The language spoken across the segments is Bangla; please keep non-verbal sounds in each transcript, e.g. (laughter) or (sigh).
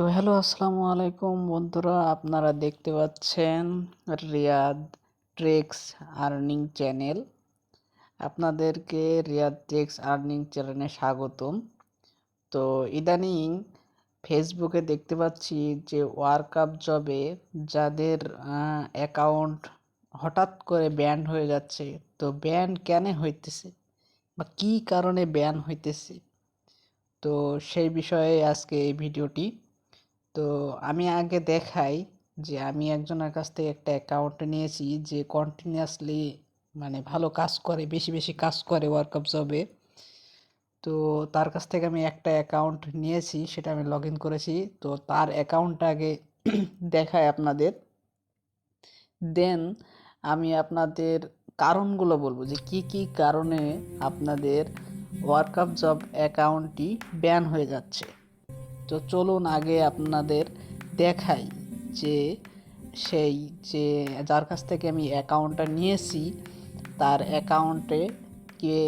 তো হ্যালো, আসসালামু আলাইকুম বন্ধুরা, আপনারা দেখতে পাচ্ছেন রিয়াদ ট্রেক্স আর্নিং চ্যানেল। আপনাদেরকে রিয়াদ ট্রেক্স আর্নিং চ্যানেলে স্বাগতম। তো ইদানিং ফেসবুকে দেখতে পাচ্ছি যে ওয়ার্ক আপ জবে যাদের অ্যাকাউন্ট হঠাৎ করে ব্যান হয়ে যাচ্ছে, তো ব্যান কেন হইতেছে বা কী কারণে ব্যান হইতেছে? তো সেই বিষয়ে আজকে এই ভিডিওটি তো আমি আগে দেখাই যে আমি একজনের কাছ থেকে একটা অ্যাকাউন্ট নিয়েছি যে কন্টিনিউয়াসলি মানে ভালো কাজ করে, বেশি বেশি কাজ করে ওয়ার্ক ওয়ার্কআপ জবে তো তার কাছ থেকে আমি একটা অ্যাকাউন্ট নিয়েছি, সেটা আমি লগ ইন করেছি। তো তার অ্যাকাউন্টটা আগে (clears throat) দেখাই আপনাদের। দেন আমি আপনাদের কারণগুলো বলব যে কি কি কারণে আপনাদের ওয়ার্কআপ জব অ্যাকাউন্টটি ব্যান হয়ে যাচ্ছে। তো চলুন আগে আপনাদের দেখাই যে সেই যে যার কাছ থেকে আমি অ্যাকাউন্টটা নিয়েছি, তার অ্যাকাউন্টে কে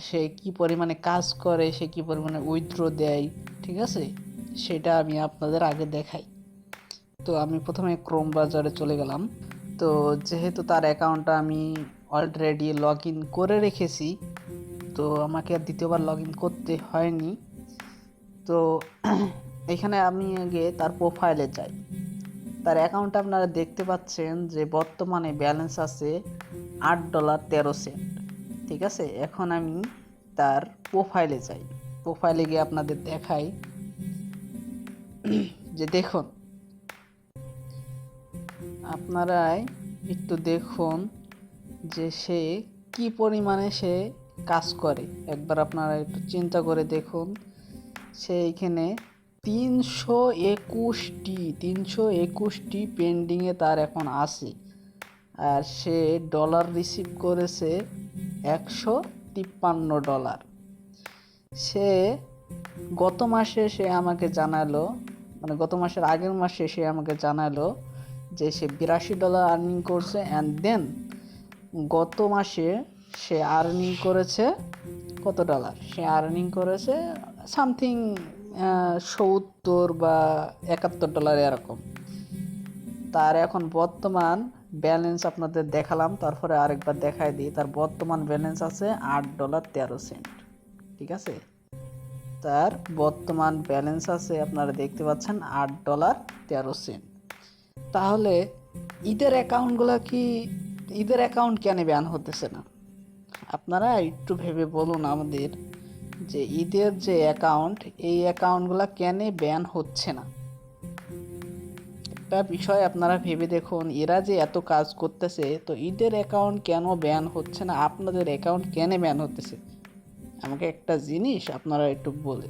সে কি পরিমাণে কাজ করে, সে কি পরিমাণে উইথড্র দেয়, ঠিক আছে? সেটা আমি আপনাদের আগে দেখাই। তো আমি প্রথমে ক্রোম বাজারে চলে গেলাম। তো যেহেতু তার অ্যাকাউন্টটা আমি অলরেডি লগ ইন করে রেখেছি, তো আমাকে আর দ্বিতীয়বার লগ ইন করতে হয়নি। তো এখানে আমি আগে তার প্রোফাইলে যাই। তার অ্যাকাউন্টে আপনারা দেখতে পাচ্ছেন যে বর্তমানে ব্যালেন্স আছে আট ডলার তেরো সেন্ট ঠিক আছে? এখন আমি তার প্রোফাইলে যাই। প্রোফাইলে গিয়ে আপনাদের দেখাই। যে দেখুন, আপনারাই একটু দেখুন যে সে কি পরিমাণে সে কাজ করে। একবার আপনারা একটু চিন্তা করে দেখুন সে এখানে তিনশো একুশটি তিনশো একুশটি পেন্ডিংয়ে তার এখন আছে। আর সে ডলার রিসিভ করেছে একশো তিপ্পান্ন ডলার সে গত মাসে সে আমাকে জানালো মানে গত মাসের আগের মাসে সে আমাকে জানালো যে সে বিরাশি ডলার আর্নিং করছে অ্যান্ড দেন গত মাসে সে আর্নিং করেছে কত ডলার সে আর্নিং করেছে সামথিং সত্তর বা একাত্তর ডলার এরকম। তার এখন বর্তমান ব্যালেন্স আপনাদের দেখালাম, তারপরে আরেকবার দেখাই দিই। তার বর্তমান ব্যালেন্স আছে আট ডলার তেরো সেন্ট ঠিক আছে? তার বর্তমান ব্যালেন্স আছে, আপনারা দেখতে পাচ্ছেন, আট ডলার তেরো সেন্ট তাহলে ঈদের অ্যাকাউন্টগুলো কি, ঈদের অ্যাকাউন্ট কেন ব্যান হতেছে না? আপনারা একটু ভেবে বলুন আমাদের যে ঈদের যে অ্যাকাউন্ট এই অ্যাকাউন্টগুলো কেন ব্যান হচ্ছে না? একটা বিষয় আপনারা ভেবে দেখুন, এরা যে এত কাজ করতেছে, তো ঈদের অ্যাকাউন্ট কেন ব্যান হচ্ছে না? আপনাদের অ্যাকাউন্ট কেন ব্যান হতেছে? আমাকে একটা জিনিস আপনারা একটু বলে।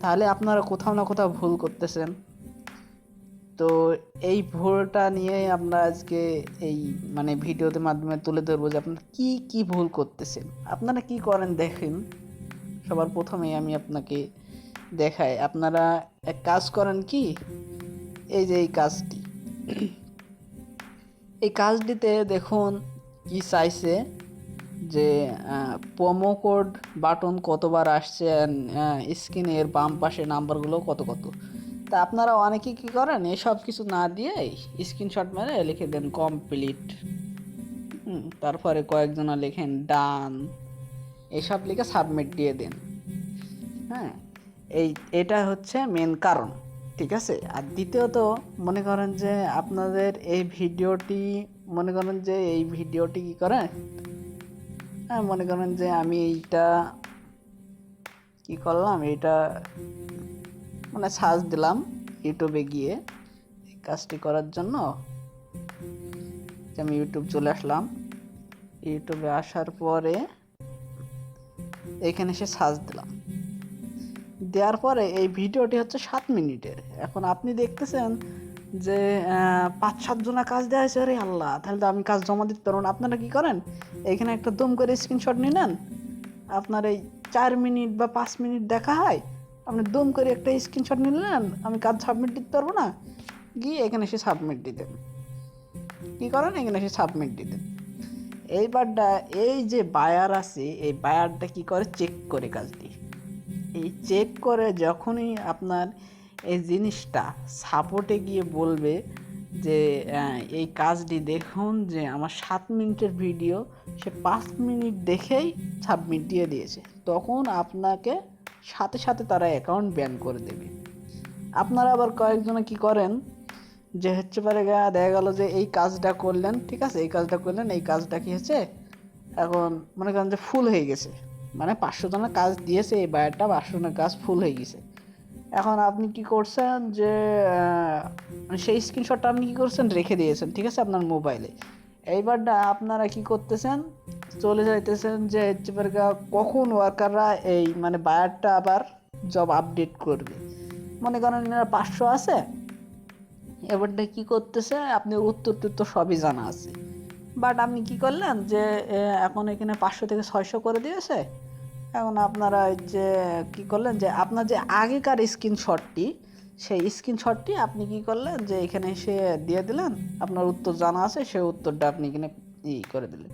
তাহলে আপনারা কোথাও না কোথাও ভুল করতেছেন। তো এই ভুলটা নিয়ে আমরা আজকে এই মানে ভিডিওতে মাধ্যমে তুলে ধরবো যে আপনারা কী কী ভুল করতেছেন। আপনারা কি করেন দেখেন। সবার প্রথমেই আমি আপনাকে দেখাই। আপনারা এক কাজ করেন কি? এই যে এই কাজটি। এই কাজটিতে দেখুন কি চাইছে যে প্রোমো কোড বাটন কতবার আসছে স্ক্রিনের বাম পাশে নাম্বারগুলো কত কত। তা আপনারা অনেকে কী করেন? এসব কিছু না দিয়ে স্ক্রিনশট মেরে লিখে দেন কমপ্লিট তারপরে কয়েকজনা লেখেন ডান এসব লিখে সাবমিট দিয়ে দেন। হ্যাঁ এই, এটা হচ্ছে মেন কারণ, ঠিক আছে? আর দ্বিতীয়ত, মনে করেন যে আপনাদের এই ভিডিওটি, মনে করেন যে এই ভিডিওটি কী করে? হ্যাঁ মনে করেন যে আমি এইটা কি করলাম? এইটা মানে সার্চ দিলাম ইউটিউবে গিয়ে এই কাজটি করার জন্য। আমি ইউটিউব চলে আসলাম। ইউটিউবে আসার পরে এখানে এসে সার্চ দিলাম। দেওয়ার পরে এই ভিডিওটি হচ্ছে সাত মিনিটের। এখন আপনি দেখতেছেন যে পাঁচ সাতজনা কাজ দেওয়া হয়েছে। আরে আল্লাহ, তাহলে তো আমি কাজ জমা দিতে পারব আপনারা কী করেন? এখানে একটা দম করে স্ক্রিনশট নিয়ে নেন। আপনার এই চার মিনিট বা পাঁচ মিনিট দেখা হয়। আপনি দম করে একটা স্ক্রিনশট নিলেন, আমি কাজ সাবমিট দিতে পারব না, গিয়ে এখানে এসে সাবমিট দিতেন কী করেন? এখানে এসে সাবমিট দিতেন এইবারটা এই যে বায়ার আছে, এই বায়ারটা কি করে? চেক করে কাজটি। এই চেক করে যখনই আপনার এই জিনিসটা সাপোর্টে গিয়ে বলবে যে এই কাজটি দেখুন যে আমার সাত মিনিটের ভিডিও সে পাঁচ মিনিট দেখেই সাবমিট দিয়ে দিয়েছে। তখন আপনাকে সাথে সাথে তারা অ্যাকাউন্ট ব্যান করে দেবে। আপনারা আবার কয়েকজনে কি করেন, যে হচ্ছে পারে গা দেখা গেল যে এই কাজটা করলেন, ঠিক আছে, এই কাজটা করলেন, এই কাজটা কি হচ্ছে, এখন মনে করেন যে ফুল হয়ে গেছে। মানে পাঁচশো জনের কাজ দিয়েছে, এই বায়ারটা পাঁচশো জনের কাজ ফুল হয়ে গেছে। এখন আপনি কি করছেন যে মানে সেই স্ক্রিনশটটা আপনি কি করছেন, রেখে দিয়েছেন, ঠিক আছে, আপনার মোবাইলে এইবারটা আপনারা কি করতেছেন চলে যাইতেছেন যে কখন ওয়ার্কাররা এই মানে বায়ারটা আবার জব আপডেট করবে? মনে করেন এনারা পাঁচশো আছে, এবারটা কি করতেছে? আপনি উত্তর টুত্তর সবই জানা আছে। বাট আপনি কি করলেন যে এখন এখানে পাঁচশো থেকে ছয়শো করে দিয়েছে। এখন আপনারা যে কি করলেন যে, আপনার যে আগেকার স্ক্রিনশটটি সেই স্ক্রিনশটটি আপনি কি করলেন যে, এখানে এসে দিয়ে দিলেন, আপনার উত্তর জানা আছে সেই উত্তরটা আপনি এখানে ই করে দিলেন।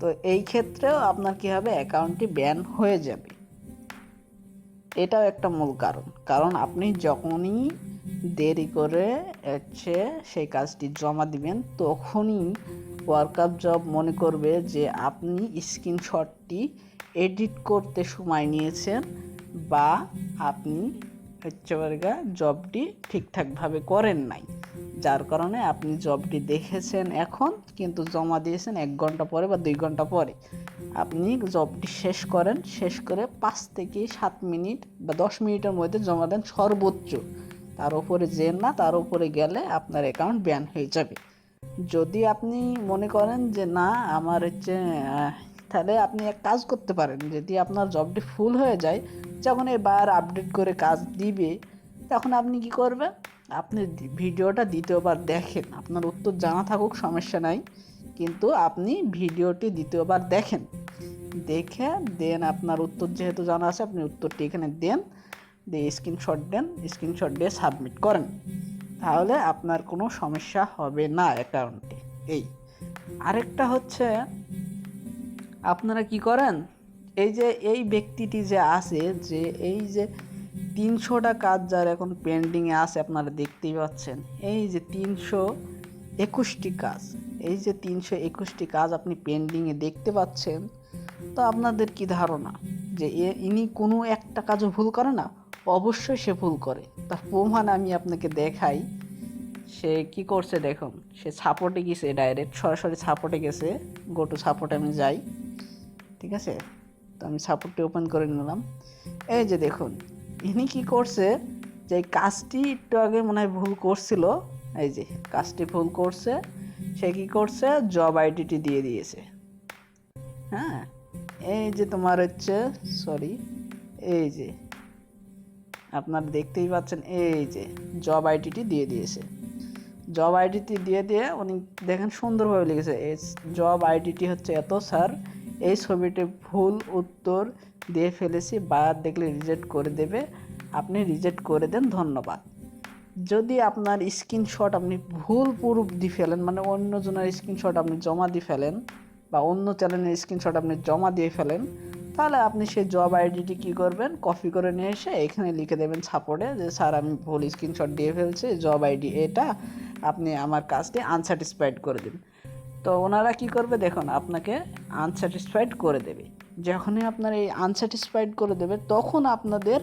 তো এই ক্ষেত্রেও আপনার কি হবে? অ্যাকাউন্টটি ব্যান হয়ে যাবে। এটাও একটা মূল কারণ। কারণ আপনি যখনই দেরি করে হচ্ছে সেই কাজটি জমা দিবেন, তখনই ওয়ার্কআপ জব মনে করবে যে আপনি স্ক্রিনশটটি এডিট করতে সময় নিয়েছেন বা আপনি হচ্ছে জবটি ঠিকঠাকভাবে করেন নাই। যার কারণে আপনি জবটি দেখেছেন এখন, কিন্তু জমা দিয়েছেন এক ঘণ্টা পরে বা দুই ঘণ্টা পরে। আপনি জবটি শেষ করেন, শেষ করে পাঁচ থেকে সাত মিনিট বা দশ মিনিটের মধ্যে জমা দেন সর্বোচ্চ। তার উপরে যে না, তার উপরে গেলে আপনার অ্যাকাউন্ট ব্যান হয়ে যাবে। যদি আপনি মনে করেন যে না, আমার হচ্ছে তাহলে আপনি এক কাজ করতে পারেন। যদি আপনার জবটি ফুল হয়ে যায়, যখন এই বার আপডেট করে কাজ দিবে তখন আপনি কি করবেন? আপনি ভিডিওটা দ্বিতীয়বার দেখেন। আপনার উত্তর জানা থাকুক, সমস্যা নাই। কিন্তু আপনি ভিডিওটি দ্বিতীয়বার দেখেন। দেখে দেন আপনার উত্তর যেহেতু জানা আছে, আপনি উত্তরটি এখানে দেন। দিয়ে স্ক্রিনশট দেন স্ক্রিনশট দিয়ে সাবমিট করেন। তাহলে আপনার কোনো সমস্যা হবে না অ্যাকাউন্টে এই। আরেকটা হচ্ছে, আপনারা কি করেন? এই যে, এই ব্যক্তিটি যে আছে, যে এই যে তিনশোটা কাজ যার এখন পেন্ডিংয়ে আছে, আপনারা দেখতেই পাচ্ছেন। এই যে তিনশো একুশটি কাজ, এই যে তিনশো একুশটি কাজ আপনি পেন্ডিংয়ে দেখতে পাচ্ছেন, তো আপনাদের কি ধারণা যে ইনি কোনো একটা কাজও ভুল করে না? অবশ্যই সে ভুল করে। তার প্রমাণ আমি আপনাকে দেখাই, সে কি করছে দেখুন, সে সাপোর্টে গেছে ডাইরেক্ট সরাসরি সাপোর্টে গেছে গো টু সাপোর্টে আমি যাই, ঠিক আছে? তো আমি সাপোর্টটি ওপেন করে নিলাম। এই যে দেখুন ইনি কি করছে, যে কাজটি একটু আগে মনে হয় ভুল করছিল, এই যে কাজটি ভুল করছে, সে কি করছে জব আইডিটি দিয়ে দিয়েছে। হ্যাঁ এই যে তোমার হচ্ছে সরি এই যে আপনারা দেখতেই পাচ্ছেন, এই যে জব আইডিটি দিয়ে দিয়েছে। জব আইডিটি দিয়ে দিয়ে উনি দেখেন সুন্দরভাবে লিখেছে এই জব আইডিটি হচ্ছে এত স্যার এই ছবিটি ভুল, উত্তর দিয়ে ফেলেছি বা দেখলে রিজেক্ট করে দেবে। আপনি রিজেক্ট করে দেন, ধন্যবাদ। যদি আপনার স্ক্রিনশট আপনি ভুল প্রুফ দিয়ে ফেলেন মানে অন্য জনের স্ক্রিনশট আপনি জমা দিয়ে ফেলেন বা অন্য চ্যানেলের স্ক্রিনশট আপনি জমা দিয়ে ফেলেন, তাহলে আপনি সেই জব আইডিটি কী করবেন? কপি করে নিয়ে এসে এখানে লিখে দেবেন সাপোর্টে যে, স্যার, আমি ভুল স্ক্রিনশট দিয়ে ফেলছি জব আইডি এটা আপনি আমার কাজটি আনস্যাটিসফাইড করে দিন। তো ওনারা কি করবে? দেখুন, আপনাকে আনস্যাটিসফাইড করে দেবে। যখনই আপনার এই আনস্যাটিসফাইড করে দেবে, তখন আপনাদের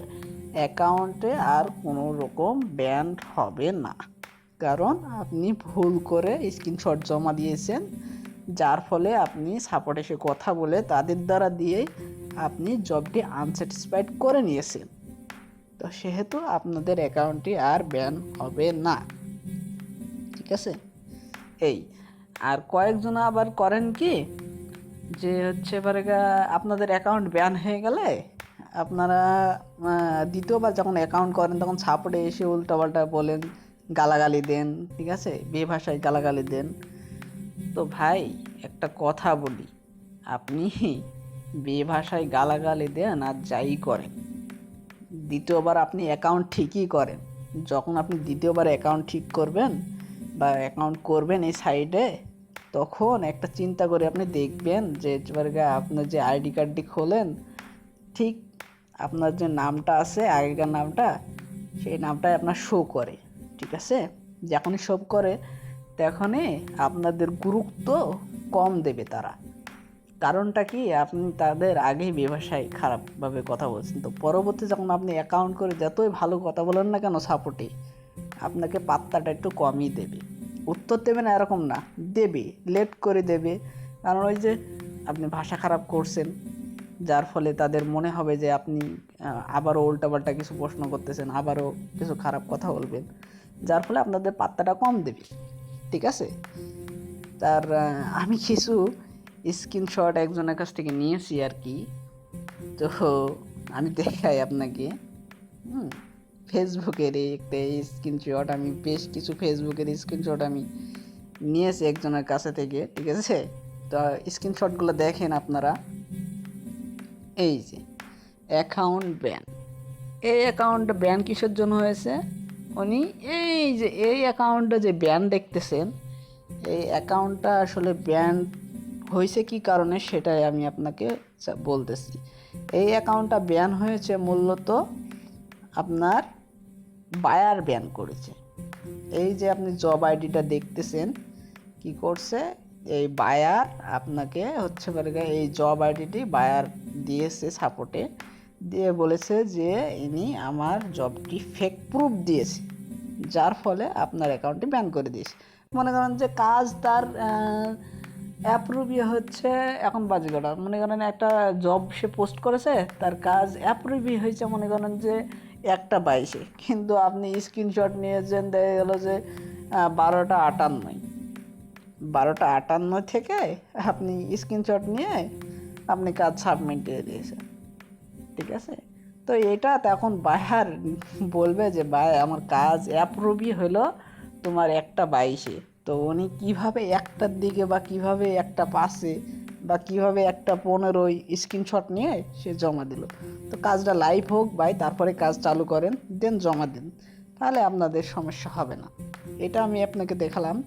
অ্যাকাউন্টে আর কোনো রকম ব্যান্ড হবে না। কারণ আপনি ভুল করে স্ক্রিনশট জমা দিয়েছেন, যার ফলে আপনি সাপোর্ট এসে কথা বলে তাদের দ্বারা দিয়েই আপনি জবটি আনস্যাটিসফাইড করে নিয়েছেন। তো সেহেতু আপনাদের অ্যাকাউন্টটি আর ব্যান হবে না। ঠিক আছে? এই, আর কয়েকজন আবার করেন কি? যে হচ্ছে এবারে গা- আপনাদের অ্যাকাউন্ট ব্যান হয়ে গেলে আপনারা দ্বিতীয়বার যখন অ্যাকাউন্ট করেন, তখন সাপোর্টে এসে উল্টাপাল্টা বলেন, গালাগালি দেন, ঠিক আছে? বিয়ে ভাষায় গালাগালি দেন। তো ভাই, একটা কথা বলি। আপনি বিয়ে ভাষায় গালাগালি দেন আর যাই করেন। দ্বিতীয়বার আপনি অ্যাকাউন্ট ঠিকই করেন। যখন আপনি দ্বিতীয়বার অ্যাকাউন্ট ঠিক করবেন বা অ্যাকাউন্ট করবেন এই সাইডে তখন একটা চিন্তা করে আপনি দেখবেন যে এবারে আপনার যে আইডি কার্ডটি খোলেন, ঠিক আপনার যে নামটা আছে, আগেকার নামটা, সেই নামটাই আপনার শো করে, ঠিক আছে? যখনই শো করে, তখনই আপনাদের গুরুত্ব কম দেবে তারা। কারণটা কি? আপনি তাদের আগেই ব্যবসায় খারাপভাবে কথা বলছেন। তো পরবর্তী যখন আপনি অ্যাকাউন্ট করে যতই ভালো কথা বলেন না কেন সাপোর্টে আপনাকে পাত্তাটা একটু কমই দেবে। উত্তর দেবে না, এরকম না। দেবে লেট করে দেবে। কারণ ওই যে আপনি ভাষা খারাপ করছেন, যার ফলে তাদের মনে হবে যে আপনি আবারও উল্টাপাল্টা কিছু প্রশ্ন করতেছেন, আবারও কিছু খারাপ কথা বলবেন। যার ফলে আপনাদের পাত্তাটা কম দেবে। ঠিক আছে? তার আমি কিছু স্ক্রিনশট একজনের কাছ থেকে নিয়েছি আর কি। তো আমি দেখাই আপনাকে। হুম। ফেসবুকের এই একটা স্ক্রিনশট আমি, বেশ কিছু ফেসবুকের স্ক্রিনশট আমি নিয়েছি একজনের কাছে থেকে, ঠিক আছে? তো স্ক্রিনশটগুলো দেখেন আপনারা। এই যে অ্যাকাউন্ট ব্যান এই অ্যাকাউন্ট ব্যান কিসের জন্য হয়েছে? উনি এই যে, এই অ্যাকাউন্টটা যে ব্যান দেখতেছেন, এই অ্যাকাউন্টটা আসলে ব্যান হয়েছে কি কারণে সেটাই আমি আপনাকে বলতেছি। এই অ্যাকাউন্টটা ব্যান হয়েছে মূলত আপনার বায়ার ব্যান করেছে। এই যে আপনি জব আইডিটা দেখতেছেন, কি করছে? এই বায়ার আপনাকে হচ্ছে এই জব আইডিটি বায়ার দিয়েছে সাপোর্টে দিয়ে বলেছে যে ইনি আমার জবটি ফেক প্রুফ দিয়েছে, যার ফলে আপনার অ্যাকাউন্টটি ব্যান করে দিয়েছে। মনে করেন যে কাজ তার অ্যাপ্রুভই হচ্ছে, এখন বাজে কটা মনে করেন একটা জব সে পোস্ট করেছে, তার কাজ অ্যাপ্রুভই হয়েছে। মনে করেন যে একটা বাইশে। কিন্তু আপনি স্ক্রিনশট নিয়েছেন দেখা গেল যে বারোটা আটান্নয় বারোটা আটান্ন থেকে আপনি স্ক্রিনশট নিয়ে আপনি কাজ সাবমিট দিয়ে দিয়েছেন। ঠিক আছে? তো এটা তখন বায়ার বলবে যে, ভাই, আমার কাজ অ্যাপ্রুভই হলো তোমার একটা বাইশে। তো উনি কীভাবে একটার দিকে বা কীভাবে একটা পাশে বা কীভাবে একটা পনেরোই স্ক্রিনশট নিয়ে সে জমা দিল। তো কাজটা লাইভ হোক ভাই, তারপরে কাজ চালু করেন, দেন জমা দিন। তাহলে আপনাদের সমস্যা হবে না। এটা আমি আপনাকে দেখালাম।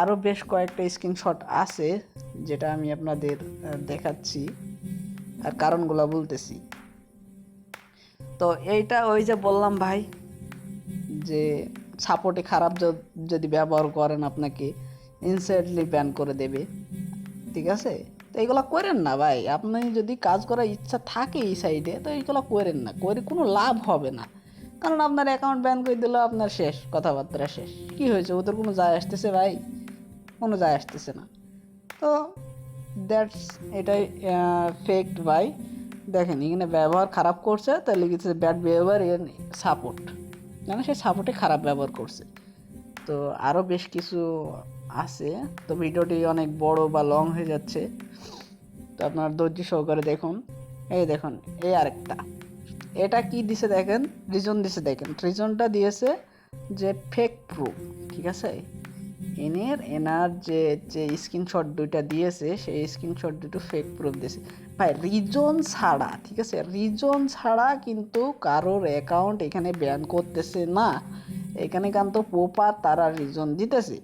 আরও বেশ কয়েকটা স্ক্রিনশট আছে, যেটা আমি আপনাদের দেখাচ্ছি আর কারণগুলো বলতেছি। তো এইটা ওই যে বললাম ভাই, যে সাপোর্টে খারাপ যদি ব্যবহার করেন আপনাকে ইনস্ট্যান্টলি ব্যান করে দেবে। ঠিক আছে? তো এইগুলো করেন না ভাই। আপনি যদি কাজ করার ইচ্ছা থাকে এই সাইডে তো এইগুলো করেন না। করে কোনো লাভ হবে না। কারণ আপনার অ্যাকাউন্ট ব্যান করে দিলেও আপনার শেষ, কথাবার্তা শেষ। কি হয়েছে? ওদের কোনো যায় আসতেছে ভাই? কোনো যায় আসতেছে না। তো দ্যাটস এটাই ফেক ভাই। দেখেন, এখানে ব্যবহার খারাপ করছে, তাহলে লিখেছে ব্যাড বিহেভিয়ার এন সাপোর্ট মানে সে সাপোর্টে খারাপ ব্যবহার করছে। তো আরও বেশ কিছু আছে, তো ভিডিওটি অনেক বড় বা লং হয়ে যাচ্ছে। তো আপনার ধৈর্য সহকারে দেখুন। এই দেখুন, এই আরেকটা। এটা কি দিছে দেখেন? রিজন দিছে দেখেন। রিজনটা দিয়েছে যে ফেক প্রুফ ঠিক আছে? এনের, এনার যে যে স্ক্রিনশট দুইটা দিয়েছে, সেই স্ক্রিনশট দুটো ফেক প্রুফ দিয়েছে। ভাই রিজন ছাড়া, ঠিক আছে? রিজন ছাড়া কিন্তু কারোর অ্যাকাউন্ট এখানে ব্যান করতেছে না। এখানে কিন্তু প্রপার তারা রিজন দিতেছে।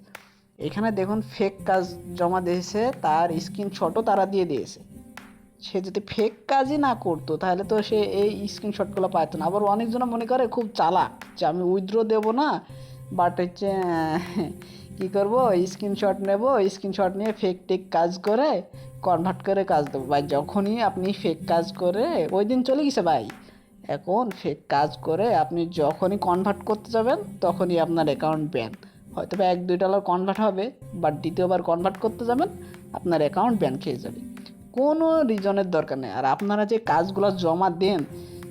এখানে দেখুন ফেক কাজ জমা দিয়েছে, তার স্ক্রিনশটও তারা দিয়ে দিয়েছে। সে যদি ফেক কাজই না করতো, তাহলে তো সে এই স্ক্রিনশটগুলো পাইতো না। আবার অনেকজন মনে করে খুব চালাক যে আমি উইথড্র দেবো না বাট হচ্ছে কী করব? স্ক্রিনশট নেব স্ক্রিনশট নিয়ে ফেক টেক কাজ করে কনভার্ট করে কাজ দেবো। ভাই, যখনই আপনি ফেক কাজ করে, ওই দিন চলে গেছে ভাই। এখন ফেক কাজ করে আপনি যখনই কনভার্ট করতে যাবেন, তখনই আপনার অ্যাকাউন্ট ব্যান হয়তো বা এক দুই ডলার কনভার্ট হবে বাট দ্বিতীয়বার কনভার্ট করতে যাবেন, আপনার অ্যাকাউন্ট ব্যান খেয়ে যাবে। কোনো রিজনের দরকার নেই। আর আপনারা যে কাজগুলো জমা দেন,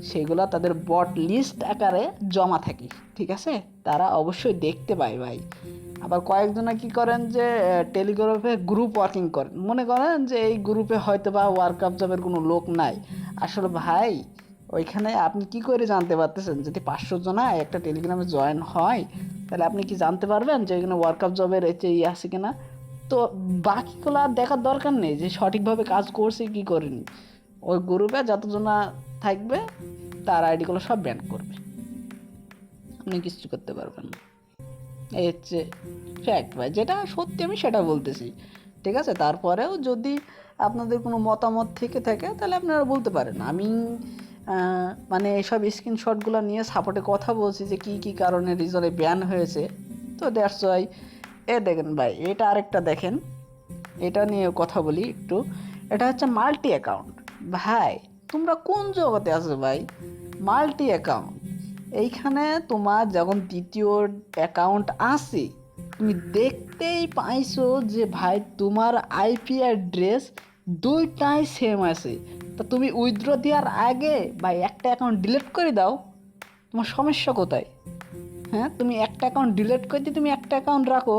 সেগুলো তাদের বট লিস্ট আকারে জমা থাকে, ঠিক আছে? তারা অবশ্যই দেখতে পায় ভাই। আবার কয়েকজনে কি করেন যে টেলিগ্রাফে গ্রুপ ওয়ার্কিং করেন। মনে করেন যে এই গ্রুপে হয়তো বা ওয়ার্কআপ জবের কোনো লোক নাই। আসলে ভাই ওইখানে আপনি কি করে জানতে পারতেছেন? যদি পাঁচশো জনা একটা টেলিগ্রামে জয়েন হয়, তাহলে আপনি কি জানতে পারবেন যে এখানে ওয়ার্কআপ জবের এতে ইয়ে আছে কিনা? তো বাকিগুলো আর দেখার দরকার নেই যে সঠিকভাবে কাজ করছে কি করেনি। ওই গ্রুপে যতজনা থাকবে, তার আইডিগুলো সব ব্যান করবে। আপনি কিছু করতে পারবেন না। এই হচ্ছে ফ্যাক্ট ভাই, যেটা সত্যি আমি সেটা বলতেছি, ঠিক আছে? তারপরেও যদি আপনাদের কোনো মতামত থেকে থাকে, তাহলে আপনারা বলতে পারেন। আমি মানে এইসব স্ক্রিনশটগুলো নিয়ে সাপোর্টে কথা বলছি যে কি কি কারণে রিজনে ব্যান হয়েছে। তো দ্যাটস ওয়াই এ দেখেন ভাই, এটা আরেকটা দেখেন। এটা নিয়ে কথা বলি একটু। এটা হচ্ছে মাল্টি অ্যাকাউন্ট ভাই, তোমরা কোন জগতে আছো ভাই? মাল্টি অ্যাকাউন্ট এইখানে তোমার যখন দ্বিতীয় অ্যাকাউন্ট আসে তুমি দেখতেই পাইছো যে ভাই তোমার আইপি অ্যাড্রেস দুইটাই সেম আছে। তা তুমি উইথড্র দেওয়ার আগে ভাই একটা অ্যাকাউন্ট ডিলিট করে দাও, তোমার সমস্যা কোথায়? হ্যাঁ তুমি একটা অ্যাকাউন্ট ডিলিট করে দিয়ে তুমি একটা অ্যাকাউন্ট রাখো,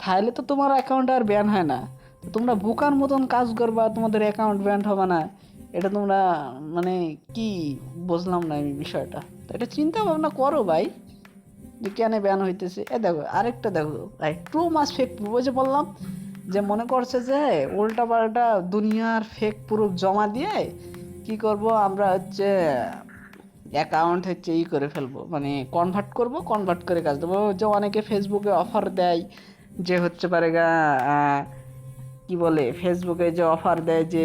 তাহলে তো তোমার অ্যাকাউন্ট আর ব্যান হয় না। তোমরা বোকার মতন কাজ করবা, তোমাদের অ্যাকাউন্ট ব্যান হবে না। এটা তোমরা মানে কি বুঝলাম না আমি বিষয়টা। তো এটা চিন্তা ভাবনা করো ভাই, যে কেন ব্যান হইতেছে। এ দেখো, আরেকটা দেখো ভাই টু মাস ফেক যে বললাম যে মনে করছে যে উল্টা পাল্টা দুনিয়ার ফেক প্রুফ জমা দিয়ে কি করব? আমরা হচ্ছে অ্যাকাউন্ট হচ্ছে ই করে ফেলব। মানে কনভার্ট করব কনভার্ট করে কাজ দেবো। যে অনেকে ফেসবুকে অফার দেয়, যে হচ্ছে পারে গা কি বলে? ফেসবুকে যে অফার দেয় যে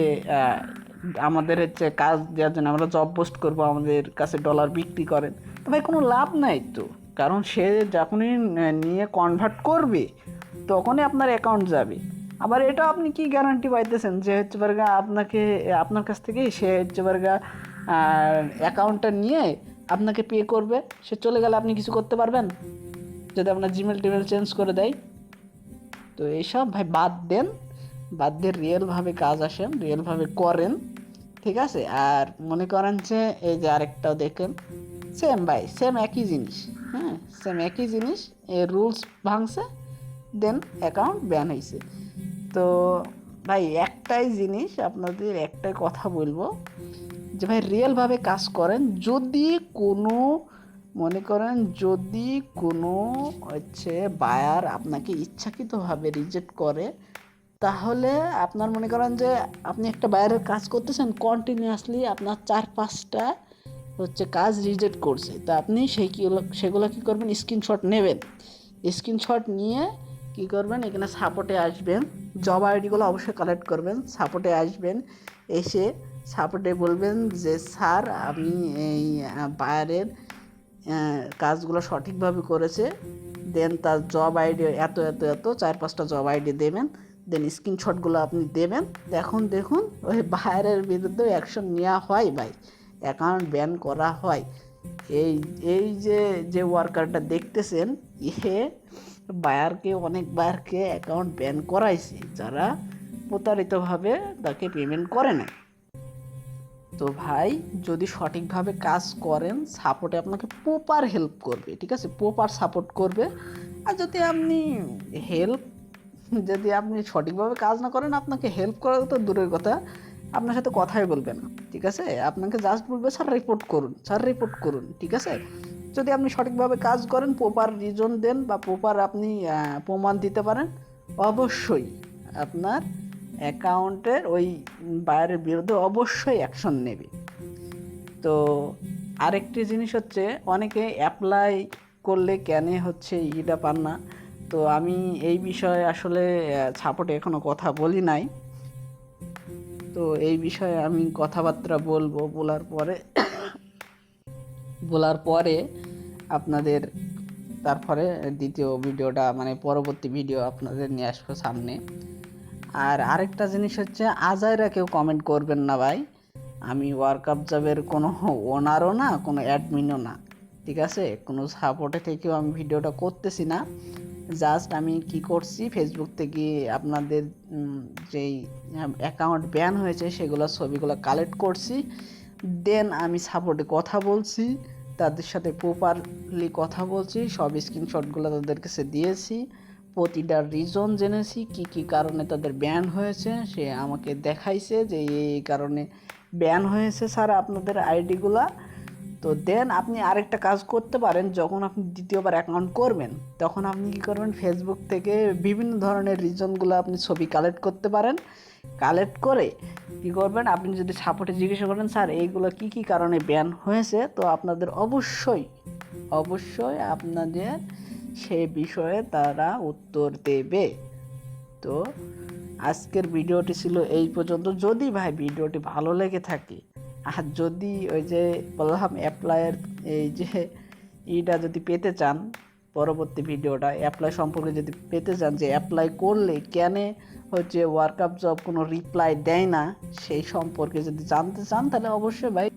আমাদের হচ্ছে কাজ দেওয়ার জন্য আমরা জব পোস্ট করব, আমাদের কাছে ডলার বিক্রি করেন। তো ভাই, কোনো লাভ নাই তো। কারণ সে যখনই নিয়ে কনভার্ট করবে তখনই আপনার অ্যাকাউন্ট যাবে। আবার এটা আপনি কি গ্যারান্টি পাইতেছেন যে হচ্ছে পারগা আপনাকে, আপনার কাছ থেকে সে হচ্ছে পারগা অ্যাকাউন্টটা নিয়ে আপনাকে পে করবে। সে চলে গেলে আপনি কিছু করতে পারবেন? যদি আপনার জিমেল টিমেল চেঞ্জ করে দেয়। তো এইসব ভাই বাদ দেন। বাদ দিয়ে রিয়েলভাবে কাজ আসেন রিয়েলভাবে করেন। ঠিক আছে? আর মনে করেন যে এই যে আরেকটাও দেখেন সেম ভাই সেম একই জিনিস। হ্যাঁ সেম একই জিনিস, এ রুলস ভাঙছে। দেন অ্যাকাউন্ট ব্যান হয়েছে তো ভাই, একটাই জিনিস আপনাদের একটাই কথা বলব যে ভাই রিয়েলভাবে কাজ করেন, যদি কোনো, মনে করেন যদি কোনো হচ্ছে বায়ার আপনাকে ইচ্ছাকৃতভাবে রিজেক্ট করে, তাহলে আপনার মনে করেন যে আপনি একটা বায়ারের কাজ করতেছেন কন্টিনিউয়াসলি আপনার চার পাঁচটা হচ্ছে কাজ রিজেক্ট করছে। তা আপনি সেই কি সেগুলো কী করবেন? স্ক্রিনশট নেবেন। স্ক্রিনশট নিয়ে কি করবেন? এখানে সাপোর্টে আসবেন। জব আইডিগুলো অবশ্যই কালেক্ট করবেন। সাপোর্টে আসবেন। এসে সাপোর্টে বলবেন যে, স্যার, আমি এই বায়ারের কাজগুলো সঠিকভাবে করেছে। দেন তার জব আইডি এত এত এত, চার, পাঁচটা জব আইডি দেবেন। দেন স্ক্রিনশটগুলো আপনি দেবেন। এখন দেখুন, ওই বায়ারের বিরুদ্ধে অ্যাকশন নেওয়া হয় ভাই। অ্যাকাউন্ট ব্যান করা হয়। এই এই যে যে ওয়ার্কারটা দেখতেছেন, ইহে বায়ারকে, অনেক বায়ারকে অ্যাকাউন্ট ব্যান করাইছে। যারা প্রতারিতভাবে তাকে পেমেন্ট করে না তো ভাই, যদি সঠিকভাবে কাজ করেন সাপোর্টে আপনাকে প্রপার হেল্প করবে, ঠিক আছে? প্রপার সাপোর্ট করবে। আর যদি আপনি হেল্প যদি আপনি সঠিকভাবে কাজ না করেন, আপনাকে হেল্প করা তো দূরের কথা। আপনার সাথে কথাই বলবে না, ঠিক আছে? আপনাকে জাস্ট বলবে, স্যার রিপোর্ট করুন, স্যার রিপোর্ট করুন। ঠিক আছে? যদি আপনি সঠিকভাবে কাজ করেন প্রপার রিজন দেন বা প্রপার আপনি প্রমাণ দিতে পারেন, অবশ্যই আপনার অ্যাকাউন্টের ওই বায়ারের বিরুদ্ধে অবশ্যই অ্যাকশন নেবে। তো আরেকটি জিনিস হচ্ছে, অনেকে অ্যাপ্লাই করলে কেন হচ্ছে ইটা পান না? তো আমি এই বিষয়ে আসলে সাপোর্টে এখনও কথা বলি নাই। তো এই বিষয়ে আমি কথাবার্তা বলব বলার পরে বলার পরে আপনাদের, তারপরে দ্বিতীয় ভিডিওটা মানে পরবর্তী ভিডিও আপনাদের নিয়ে আসব সামনে। আর আরেকটা জিনিস হচ্ছে, আজাইরা কেউ কমেন্ট করবেন না ভাই। আমি ওয়ার্ক আপ জবের কোনো ওনারও না, কোনো অ্যাডমিনও না, ঠিক আছে? কোনো সাপোর্টে থেকেও আমি ভিডিওটা করতেছি না। জাস্ট আমি কি করছি ফেসবুক থেকে আপনাদের যেই অ্যাকাউন্ট ব্যান হয়েছে, সেগুলো ছবিগুলো কালেক্ট করছি। দেন আমি সাপোর্টে কথা বলছি, তাদের সাথে প্রপারলি কথা বলছি, সব স্ক্রিনশটগুলো তাদের কাছে দিয়েছি, প্রতিটা রিজন জেনেছি, কি কি কারণে তাদের ব্যান হয়েছে, সে আমাকে দেখাইছে যে এই এই কারণে ব্যান হয়েছে, স্যার, আপনাদের আইডিগুলা তো দেন আপনি আরেকটা কাজ করতে পারেন, যখন আপনি দ্বিতীয়বার অ্যাকাউন্ট করবেন, তখন আপনি কী করবেন ফেসবুক থেকে বিভিন্ন ধরনের রিজনগুলো আপনি ছবি কালেক্ট করতে পারেন। কালেক্ট করে কী করবেন, আপনি যদি সাপোর্টে জিজ্ঞাসা করেন, স্যার, এইগুলো কি কি কারণে ব্যান হয়েছে? তো আপনাদের অবশ্যই অবশ্যই আপনাদের সে বিষয়ে তারা উত্তর দেবে। তো আজকের ভিডিওটি ছিল এই পর্যন্ত। যদি ভাই, ভিডিওটি ভালো লেগে থাকে আর যদি ওই যে বললাম অ্যাপ্লাইয়ের এই যে ইটা যদি পেতে চান পরবর্তী ভিডিওটা অ্যাপ্লাই সম্পর্কে যদি পেতে চান যে অ্যাপ্লাই করলে কেন হচ্ছে ওয়ার্কআপ জব কোনো রিপ্লাই দেয় না, সেই সম্পর্কে যদি জানতে চান তাহলে অবশ্যই ভাই